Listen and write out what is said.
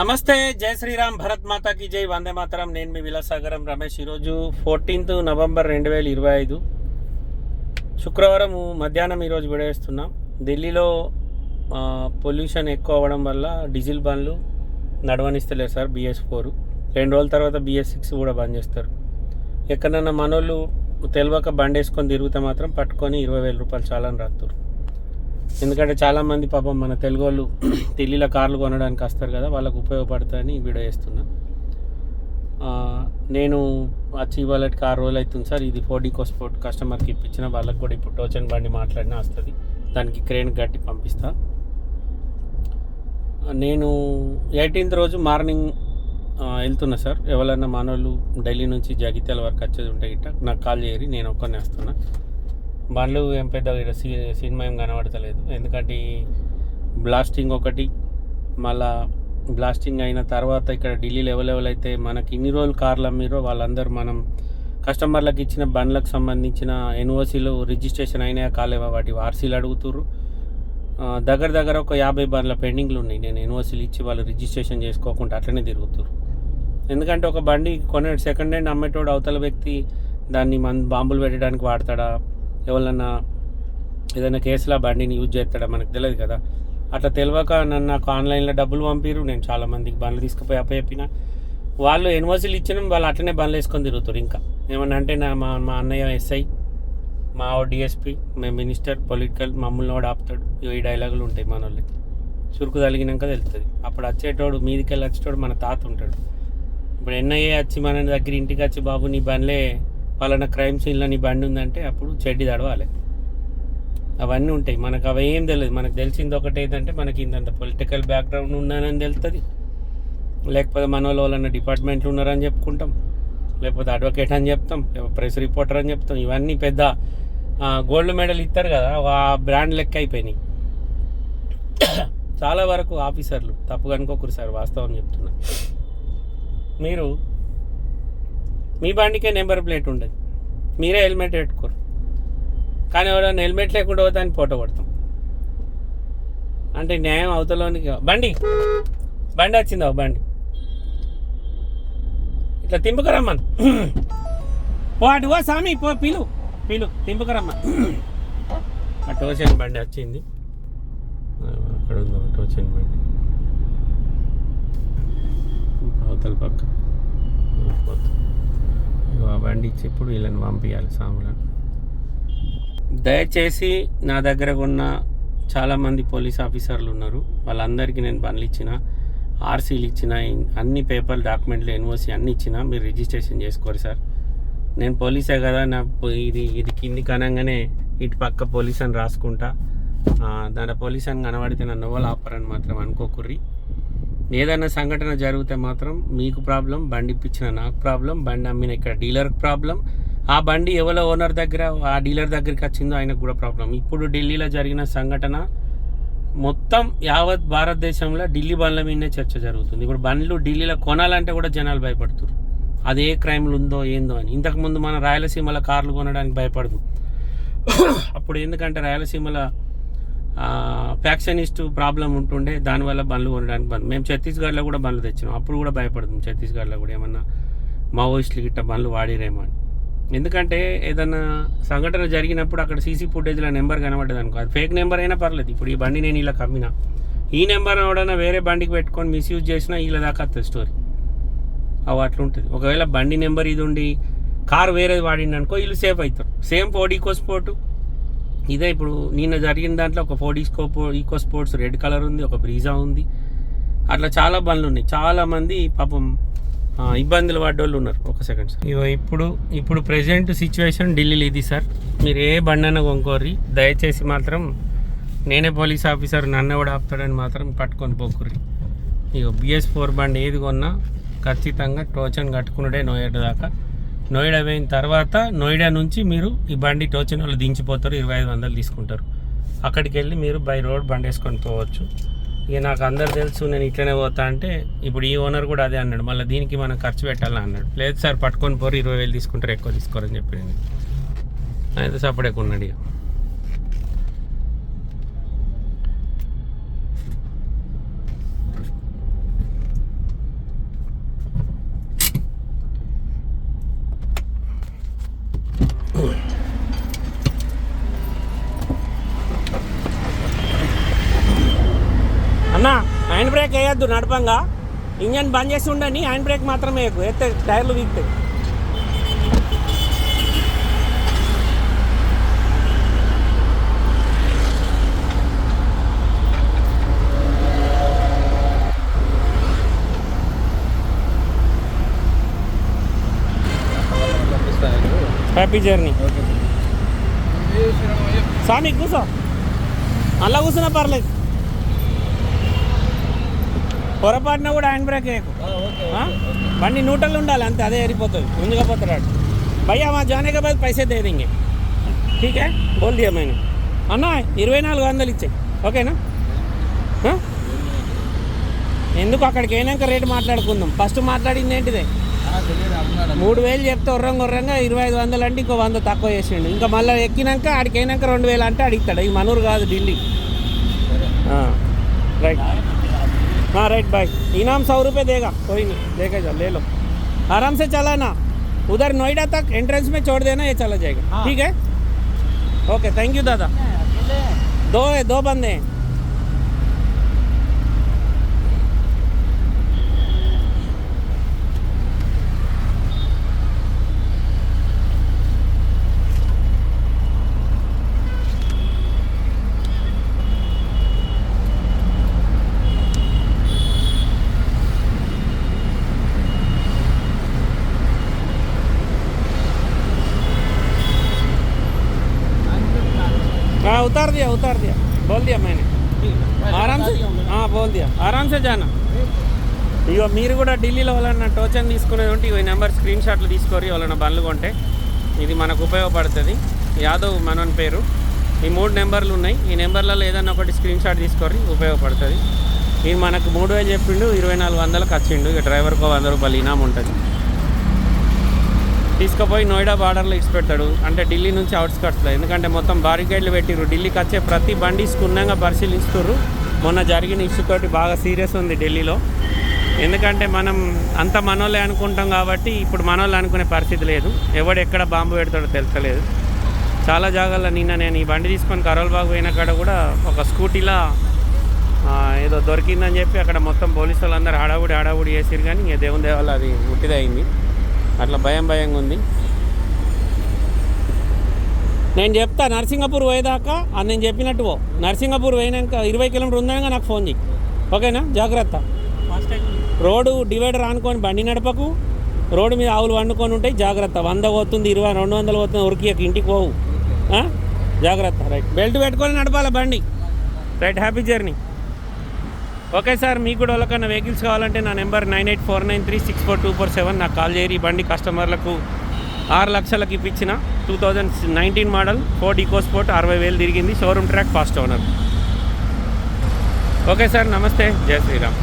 నమస్తే జై శ్రీరామ్ భరత్ మాతాకి జై వందే మాతరం. నేను మీ విలాసాగరం రమేష్. ఈరోజు ఫోర్టీన్త్ నవంబర్ రెండు వేల ఇరవై ఐదు. శుక్రవారం మధ్యాహ్నం ఈరోజు విడవేస్తున్నాం. ఢిల్లీలో పొల్యూషన్ ఎక్కువ అవ్వడం వల్ల డీజిల్ బండ్లు నడవనిస్తలేరు సార్ బిఎస్ ఫోర్. రెండు రోజుల తర్వాత బిఎస్ సిక్స్ కూడా బంద్ చేస్తారు. ఎక్కడన్నా మనోళ్ళు తెలియక బండి వేసుకొని తిరిగితే మాత్రం పట్టుకొని ఇరవై వేల రూపాయలు చాలా అని రాస్తారు ఎందుకంటే చాలామంది పాపం మన తెలుగు వాళ్ళు ఢిల్లీలో కార్లు కొనడానికి వస్తారు కదా వాళ్ళకు ఉపయోగపడతాయని వీడియో చేస్తున్నా. నేను వచ్చి ఇవాళ ఆరు రోజులు అవుతుంది సార్. ఇది ఫోర్ ఫోర్డీకో ఫోర్ కస్టమర్కి ఇప్పించిన వాళ్ళకి కూడా ఇప్పుడు టోచన్ బండి మాట్లాడినా వస్తుంది. దానికి క్రేన్ గట్టి పంపిస్తా. నేను ఎయిటీన్త్ రోజు మార్నింగ్ వెళ్తున్నా సార్. ఎవరన్నా మనోళ్ళు ఢిల్లీ నుంచి జగిత్యాల వరకు వచ్చేది ఉంటాయి గిట్ట నాకు కాల్ చేయరి నేను ఒక్కనే వస్తున్నా. బండ్లు ఏం పెద్ద సి- సినిమా ఏం కనబడతలేదు. ఎందుకంటే బ్లాస్టింగ్ ఒకటి మళ్ళా బ్లాస్టింగ్ అయిన తర్వాత ఇక్కడ ఢిల్లీ లెవెల్ లెవెల్ అయితే మనకి ఇన్ని రోజులు కార్లు అమ్మిరో వాళ్ళందరూ మనం కస్టమర్లకు ఇచ్చిన బండ్లకు సంబంధించిన ఎన్ఓసీలు రిజిస్ట్రేషన్ అయినా కాలేవా వాటి ఆర్సీలు అడుగుతుర్రు. దగ్గర దగ్గర ఒక యాభై బండ్ల పెండింగ్లు ఉన్నాయి. నేను ఎన్ఓసీలు ఇచ్చి వాళ్ళు రిజిస్ట్రేషన్ చేసుకోకుండా అట్లనే తిరుగుతుర్రు. ఎందుకంటే ఒక బండి కొనే సెకండ్ హ్యాండ్ అమ్మేటోడు అవతల వ్యక్తి దాన్ని మన బాంబులు పెట్టడానికి వాడతాడా? ఎవరన్నా ఏదైనా కేసులో బండిని యూజ్ చేస్తాడా? మనకు తెలియదు కదా. అట్లా తెలియక నన్ను నాకు ఆన్లైన్లో డబ్బులు పంపిరు. నేను చాలా మందికి బండ్లు తీసుకుపోయి అప్పచెప్పిన వాళ్ళు యూనివర్సిటీలు ఇచ్చిన వాళ్ళు అట్లనే బండ్లు వేసుకొని తిరుగుతారు ఇంకా. ఏమన్నా అంటే నా మా మా అన్నయ్య ఎస్ఐ మా డిఎస్పి మేము మినిస్టర్ పొలిటికల్ మమ్మల్ని వాడు ఆపుతాడు. ఇగో ఈ డైలాగులు ఉంటాయి మన వాళ్ళకి చురుకు తగిలినాక తెలుస్తుంది అప్పుడు వచ్చేటోడు మీదికి వెళ్ళి వచ్చేటోడు మన తాత ఉంటాడు. ఇప్పుడు ఎన్ఐఏ వచ్చి మన దగ్గర ఇంటికి వచ్చి బాబు నీ బండ్లే పలానా క్రైమ్ సీన్లో నీ బండి ఉందంటే అప్పుడు చెడ్డి తడవాలి. అవన్నీ ఉంటాయి. మనకు అవి ఏం తెలియదు మనకు తెలిసింది ఒకటి ఏంటంటే మనకి ఇంత పొలిటికల్ బ్యాక్గ్రౌండ్ ఉన్నానని తెలుస్తుంది లేకపోతే మన వాళ్ళు డిపార్ట్మెంట్లు ఉన్నారని చెప్పుకుంటాం. లేకపోతే అడ్వకేట్ అని చెప్తాం. ప్రెస్ రిపోర్టర్ అని చెప్తాం. ఇవన్నీ పెద్ద గోల్డ్ మెడల్ ఇస్తారు కదా. ఆ బ్రాండ్ లెక్క అయిపోయినాయి. చాలా వరకు ఆఫీసర్లు తప్పుగా అనుకోకూరు సార్ వాస్తవం చెప్తున్నా. మీరు మీ బండికే నెంబర్ ప్లేట్ ఉండదు. మీరే హెల్మెట్ పెట్టుకోరు. కానీ ఎవరైనా హెల్మెట్ లేకుండా పోతే అని ఫోటో కొడతాం. అంటే న్యాయం అవతలోనికి బండి. బండి వచ్చిందా ఓ బండి? ఇట్లా తింపుకరమ్మన్ వాటి అటు ఓ సామి పో పిలు. పిలు తింపుకరమ్మా ఆ టోచన్ బండి వచ్చింది. ఆ, అక్కడ ఉందో టోచన్ బండి? అవతల పక్క. పోతుంది. ఇగో బండి ఇచ్చి ఇప్పుడు వీళ్ళని పంపించాలి సాములను దయచేసి నా దగ్గర ఉన్న చాలామంది పోలీస్ ఆఫీసర్లు ఉన్నారు. వాళ్ళందరికీ నేను బండ్లు ఇచ్చిన ఆర్సీలు ఇచ్చిన అన్ని పేపర్ డాక్యుమెంట్లు ఎన్ఓసి అన్ని ఇచ్చిన మీరు రిజిస్ట్రేషన్ చేసుకోరు సార్. నేను పోలీసే కదా నా ఇది ఇది కింది కనంగానే ఇటు పక్క పోలీస్ అని రాసుకుంటా. దాని దాంట్లో పోలీస్ అని కనబడితే నన్ను ఎవరు ఆపరని మాత్రం అనుకోకుర్రి. ఏదైనా సంఘటన జరిగితే మాత్రం మీకు ప్రాబ్లం బండి ఇప్పించిన నాకు ప్రాబ్లం బండి అమ్మిన ఇక్కడ డీలర్కి ప్రాబ్లం. ఆ బండి ఎవరో ఓనర్ దగ్గర ఆ డీలర్ దగ్గరికి వచ్చిందో ఆయనకు కూడా ప్రాబ్లం. ఇప్పుడు ఢిల్లీలో జరిగిన సంఘటన మొత్తం యావత్ భారతదేశంలో ఢిల్లీ బండ్ల మీదనే చర్చ జరుగుతుంది. ఇప్పుడు బండ్లు ఢిల్లీలో కొనాలంటే కూడా జనాలు భయపడుతున్నారు అది ఏ క్రైమ్లు ఉందో ఏందో అని. ఇంతకుముందు మన రాయలసీమలో కార్లు కొనడానికి భయపడదు. అప్పుడు ఎందుకంటే రాయలసీమలో ఫ్యాక్షనిస్ట్ ప్రాబ్లం ఉంటుండే దానివల్ల బండ్లు కొనడానికి బంద్. మేము ఛత్తీస్గఢ్లో కూడా బండ్లు తెచ్చినాం. అప్పుడు కూడా భయపడుతుంది ఛత్తీస్గఢ్లో కూడా ఏమన్నా మావోయిస్టులు గిట్ట బండ్లు వాడిరేమో అని. ఎందుకంటే ఏదైనా సంఘటన జరిగినప్పుడు అక్కడ సీసీ ఫుటేజ్లో నెంబర్ కనబడ్డది అనుకో. అది ఫేక్ నెంబర్ అయినా పర్లేదు. ఇప్పుడు ఈ బండి నేను ఇలా కమ్మినా. ఈ నెంబర్ ఎవడైనా వేరే బండికి పెట్టుకొని మిస్యూజ్ చేసినా వీళ్ళ దాకా వస్తుంది స్టోరీ అవి అట్లుంటుంది. ఒకవేళ బండి నెంబర్ ఇది ఉండి కార్ వేరేది వాడింది అనుకో వీళ్ళు సేఫ్ అవుతారు సేమ్ ఫోర్ ఈకో స్పోర్టు. ఇదే ఇప్పుడు నిన్న జరిగిన దాంట్లో ఒక Ford Eco Eco Sports red colour ఉంది ఒక బ్రీజా ఉంది. అట్లా చాలా బండ్లు ఉన్నాయి. చాలా మంది పాపం ఇబ్బందులు పడ్డోళ్ళు ఉన్నారు. ఒక సెకండ్ సార్ ఇగో ఇప్పుడు ఇప్పుడు ప్రెసెంట్ సిచ్యువేషన్ ఢిల్లీలో ఇది సార్ మీరు ఏ బండి అయినా కొనుక్కోర్రి. దయచేసి మాత్రం నేనే పోలీస్ ఆఫీసర్ నన్ను కూడా ఆపుతాడని మాత్రం పట్టుకొని పోకుర్రి. ఇక బిఎస్ ఫోర్ బండి ఏది కొన్నా ఖచ్చితంగా టోచన్ కట్టుకున్నాడే నోయేట దాకా. నోయిడా పోయిన తర్వాత నోయిడా నుంచి మీరు ఈ బండి టోచిన వాళ్ళు దించిపోతారు ఇరవై ఐదు వందలు తీసుకుంటారు. అక్కడికి వెళ్ళి మీరు బై రోడ్ బండి వేసుకొని పోవచ్చు. ఇక నాకు అందరు తెలుసు నేను ఇట్లనే పోతా అంటే ఇప్పుడు ఈ ఓనర్ కూడా అదే అన్నాడు మళ్ళీ దీనికి మనం ఖర్చు పెట్టాలని అన్నాడు. లేదు సార్ పట్టుకొని పోరు ఇరవై వేలు తీసుకుంటారు ఎక్కువ తీసుకోరని చెప్పి నేను. అయితే సపడేకున్నాడు ఇక అన్న హ్యాండ్ బ్రేక్ వేయద్దు నడపంగా. ఇంజన్ బంద్ చేసి ఉండని హ్యాండ్ బ్రేక్ మాత్రమే వేయకు ఎత్తే టైర్లు వీక్తాయి. హ్యాపీ జర్నీ స్వామి కూర్చో. అలా కూర్చున్నా పర్లేదు. పొరపాటున కూడా హ్యాండ్ బ్రేక్ వేయకు. బండి నూటలు ఉండాలి అంతే అదే ఎరిపోతుంది ముందుకపోతున్నాడు భయ్యా మా జానేక బాద్ పైసే దేదింగే ఠీకే బోల్ దియా మైన అన్న ఇరవై నాలుగు వందలు ఇచ్చాయి ఓకేనా? ఎందుకు అక్కడికి అయినాక రేటు మాట్లాడుకుందాం? ఫస్ట్ మాట్లాడింది ఏంటిదే? మూడు వేలు చెప్తే ఉర్రం ఉర్రంగా ఇరవై ఐదు వందలు అంటే ఇంకో వంద తక్కువ చేసిండు. ఇంకా మళ్ళీ ఎక్కినాక ఆడికి అయినాక రెండు వేలు అంటే అడుగుతాడు. ఈ మనూరు కాదు ఢిల్లీ. రైట్ हाँ राइट भाई इनाम सौ रुपये देगा। कोई नहीं देखे जाओ ले लो। आराम से चलाना उधर नोएडा तक एंट्रेंस में छोड़ देना ये चला जाएगा। हाँ। ठीक है? ओके थैंक यू दादा। दो है दो बंदे हैं। हाँ उतार दिया उतार दिया बोल दिया मैंने आराम से हाँ बोल दिया आराम से जाना ఇగో మీరు కూడా ఢిల్లీలో వాళ్ళన్న టోచన్ తీసుకునేది ఉంటే ఇగో ఈ నెంబర్ స్క్రీన్ షాట్లు తీసుకోరి వాళ్ళన్న బండ్లు కొంటే ఇది మనకు ఉపయోగపడుతుంది యాదవ్ మనోన్ పేరు ఈ మూడు నెంబర్లు ఉన్నాయి ఈ నెంబర్లలో ఏదైనా ఒకటి స్క్రీన్ షాట్ తీసుకోరి ఉపయోగపడుతుంది ఇది మనకు మూడు వేలు చెప్పిండు ఇరవై నాలుగు వందలకు వచ్చిండు ఇక డ్రైవర్కి వంద రూపాయలు ఇనాం ఉంటుంది తీసుకుపోయి నోయిడా బార్డర్లో ఇచ్చిపెడతాడు అంటే ఢిల్లీ నుంచి అవుట్స్కట్స్లో ఎందుకంటే మొత్తం బారికేడ్లు పెట్టిర్రు. ఢిల్లీకి వచ్చే ప్రతి బండి క్షుణ్ణంగా పరిశీలిస్తున్నారు మొన్న జరిగిన ఇష్యూ తోటి బాగా సీరియస్ ఉంది ఢిల్లీలో. ఎందుకంటే మనం అంత మనోళ్ళే అనుకుంటాం కాబట్టి ఇప్పుడు మనోళ్ళు అనుకునే పరిస్థితి లేదు. ఎవడు ఎక్కడ బాంబు పెడతాడో తెలుసలేదు చాలా జాగాల్లో నిన్న నేను ఈ బండి తీసుకొని కరోల్బాగ్ పోయిన కాడ కూడా ఒక స్కూటీలా ఏదో దొరికిందని చెప్పి అక్కడ మొత్తం పోలీసు వాళ్ళందరూ హడావుడి హడావుడి చేసిరు కానీ దేవుని దేవాల అది ముట్టిదే అట్లా భయం భయంగా ఉంది. నేను చెప్తా నరసింగపూర్ పోయేదాకా అది నేను చెప్పినట్టు పో. నరసింగపూర్ పోయినాక ఇరవై కిలోమీటర్ ఉందనగా నాకు ఫోన్ చేయి ఓకేనా? జాగ్రత్త. రోడ్డు డివైడర్ ఆనుకొని బండి నడపకు రోడ్డు మీద ఆవులు వండుకొని ఉంటాయి జాగ్రత్త. వంద పోతుంది ఇరవై రెండు వందలు పోతుంది ఉరికి ఇంటికి పోవు. ఆ? జాగ్రత్త. రైట్. బెల్ట్ పెట్టుకొని నడపాలి బండి? Right happy journey. Okay sir మీకు కూడా వాళ్ళకన్నా వెహికల్స్ కావాలంటే నా number nine eight four nine three six four two four seven. నాకు కాల్ చేయరు. ఈ బండి కస్టమర్లకు ఆరు లక్షలకు ఇప్పించిన two thousand nineteen model Ford Eco Sport అరవై వేలు తిరిగింది. Showroom track fast owner. Okay sir నమస్తే. జయ శ్రీరామ్.